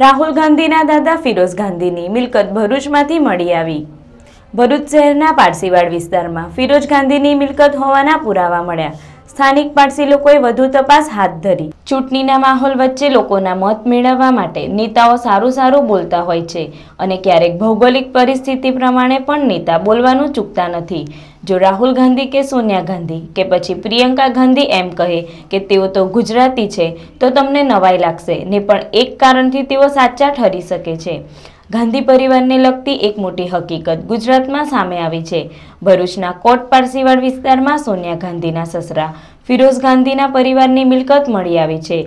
રાહુલ ગાંધીના દાદા ફિરોઝ ગાંધીની મિલકત ભરૂચમાંથી મળી આવી. ભરૂચ શહેરના પારસીવાડ વિસ્તારમાં ફિરોઝ ગાંધીની મિલકત હોવાના પુરાવા મળ્યા. સ્થાનિક પારસી લોકોએ વધુ તપાસ હાથ ધરી. ચૂંટણીના માહોલ વચ્ચે લોકોના મત મેળવવા માટે નેતાઓ સારું સારું બોલતા હોય છે અને ક્યારેક ભૌગોલિક પરિસ્થિતિ પ્રમાણે પણ નેતા બોલવાનું ચૂકતા નથી. જો રાહુલ ગાંધી કે સોનિયા ગાંધી કે પછી પ્રિયંકા ગાંધી એમ કહે કે તેઓ તો ગુજરાતી છે, તો તમને નવાઈ લાગશે ને પણ એક કારણથી તેઓ સાચા ઠરી શકે છે. ગાંધી પરિવારને લગતી એક મોટી હકીકત ગુજરાતમાં સામે આવી છે. ભરૂચના કોટ પારસીવાડ વિસ્તારમાં સોનિયા ગાંધીના સસરા ફિરોઝ ગાંધીના પરિવારની મિલકત મળી આવી છે.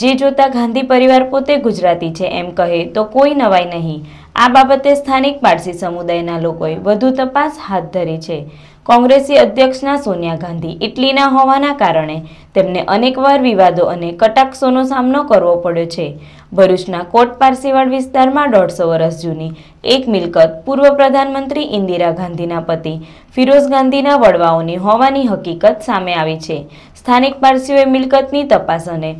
જે જોતા ગાંધી પરિવાર પોતે ગુજરાતી છે એમ કહે તો કોઈ નવાઈ નહીં. આ બાબતે સ્થાનિક પારસી સમુદાયના લોકોએ વધુ તપાસ હાથ ધરી છે. કોંગ્રેસી અધ્યક્ષના સોનિયા ગાંધી ઇટલીના હોવાના કારણે તેમને અનેકવાર વિવાદો અને કટાક્ષોનો સામનો કરવો પડ્યો છે. ભરૂચના કોટ પારસીવાડ વિસ્તારમાં દોઢસો વર્ષ જૂની એક મિલકત પૂર્વ પ્રધાનમંત્રી ઇન્દિરા ગાંધીના પતિ ફિરોઝ ગાંધીના વડવાઓની હોવાની હકીકત સામે આવી છે. સ્થાનિક પારસીઓએ મિલકતની તપાસ અને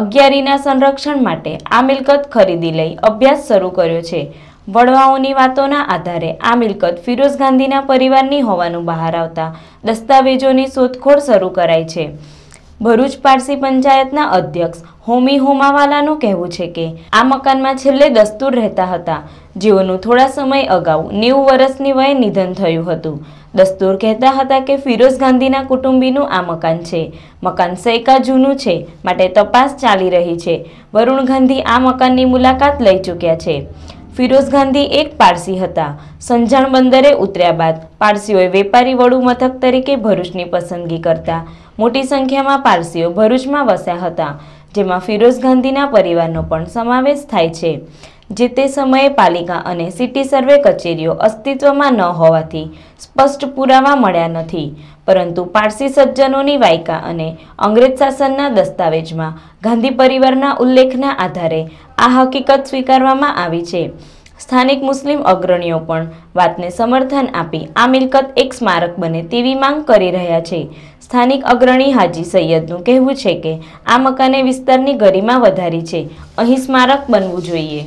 અગિયારીના સંરક્ષણ માટે આ મિલકત ખરીદી લઈ અભ્યાસ શરૂ કર્યો છે. વડવાઓની વાતોના આધારે આ મિલકત ફિરોઝ ગાંધીના પરિવારની હોવાનું બહાર આવતા દસ્તાવેજોની શોધખોળ શરૂ કરાઈ છે. ભરૂચ પારસી પંચાયતના અધ્યક્ષ હોમી હોમાવાલાનું કહેવું છે કે, આ મકાનમાં છેલ્લે દસ્તુર રહેતા હતા. જેઓનું થોડા સમય અગાઉ નેવું વર્ષની વયે નિધન થયું હતું. દસ્તુર કહેતા હતા કે ફિરોઝ ગાંધીના કુટુંબીનું આ મકાન છે. મકાન સૈકા જૂનું છે, માટે તપાસ ચાલી રહી છે. વરુણ ગાંધી આ મકાનની મુલાકાત લઈ ચૂક્યા છે. ફિરોઝ ગાંધી એક પારસી હતા. સંજાણ બંદરે ઉતર્યા બાદ પારસીઓએ વેપારી વડુ મથક તરીકે ભરૂચની પસંદગી કરતા મોટી સંખ્યામાં પારસીઓ ભરૂચમાં વસ્યા હતા, જેમાં ફિરોઝ ગાંધીના પરિવારનો પણ સમાવેશ થાય છે. જે તે સમયે પાલિકા અને સિટી સર્વે કચેરીઓ અસ્તિત્વમાં ન હોવાથી સ્પષ્ટ પુરાવા મળ્યા નથી. પરંતુ પારસી સજ્જનોની વાયકા અને અંગ્રેજ શાસનના દસ્તાવેજમાં ગાંધી પરિવારના ઉલ્લેખના આધારે આ હકીકત સ્વીકારવામાં આવી છે. સ્થાનિક મુસ્લિમ અગ્રણીઓ પણ વાતને સમર્થન આપી આ મિલકત એક સ્મારક બને તેવી માંગ કરી રહ્યા છે. સ્થાનિક અગ્રણી હાજી સૈયદનું કહેવું છે કે, આ મકાને વિસ્તારની ગરિમા વધારી છે. અહીં સ્મારક બનવું જોઈએ.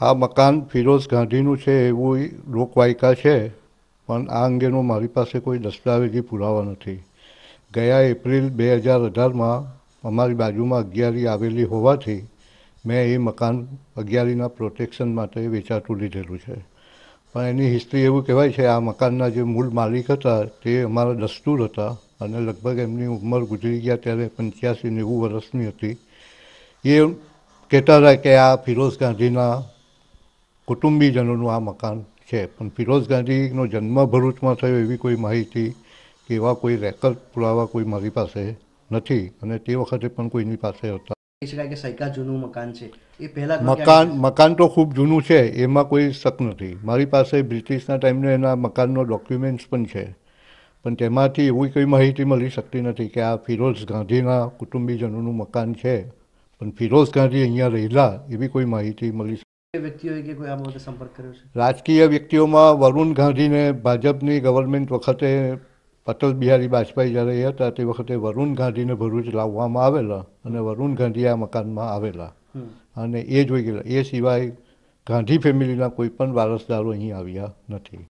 આ મકાન ફિરોઝ ગાંધીનું છે એવું લોકવાયકા છે, પણ આ અંગેનો મારી પાસે કોઈ દસ્તાવેજી પુરાવા નથી. ગયા એપ્રિલ બે હજાર અઢારમાં અમારી બાજુમાં અગિયારી આવેલી હોવાથી મેં એ મકાન અગિયારીના પ્રોટેક્શન માટે વેચાતું લીધેલું છે. પણ એની હિસ્ટ્રી એવું કહેવાય છે, આ મકાનના જે મૂળ માલિક હતા તે અમારા દસ્તુર હતા અને લગભગ એમની ઉંમર ગુજરી ગયા ત્યારે પંચ્યાસી નેવું વર્ષની હતી. એ કહેતા હતા કે આ ફિરોઝ ગાંધીના કુટુંબીજનોનું આ મકાન છે. પણ ફિરોઝ ગાંધીનો જન્મ ભરૂચમાં થયો એવી કોઈ માહિતી કે એવા કોઈ રેકર્ડ પુરાવા કોઈ મારી પાસે નથી અને તે વખતે પણ કોઈની પાસે હતા. શકાય કે સૈકા જૂનું મકાન છે. એ પહેલા મકાન મકાન તો ખૂબ જૂનું છે એમાં કોઈ શક નથી. મારી પાસે બ્રિટિશના ટાઈમને એના મકાનનો ડોક્યુમેન્ટ્સ પણ છે. પણ તેમાંથી એવી કોઈ માહિતી મળી શકતી નથી કે આ ફિરોઝ ગાંધીના કુટુંબીજનોનું મકાન છે. પણ ફિરોઝ ગાંધી અહીંયા રહેલા એવી કોઈ માહિતી મળી વ્યક્તિઓએ કે કોઈ આ બાબતે સંપર્ક કર્યો છે? રાજકીય વ્યક્તિઓમાં વરુણ ગાંધીને ભાજપની ગવર્મેન્ટ વખતે અટલ બિહારી વાજપેયી જ્યારે એ હતા તે વખતે વરુણ ગાંધીને ભરૂચ લાવવામાં આવેલા અને વરુણ ગાંધી આ મકાનમાં આવેલા. અને એ જોઈ ગયેલા. એ સિવાય ગાંધી ફેમિલીના કોઈ પણ વારસદારો અહીં આવ્યા નથી.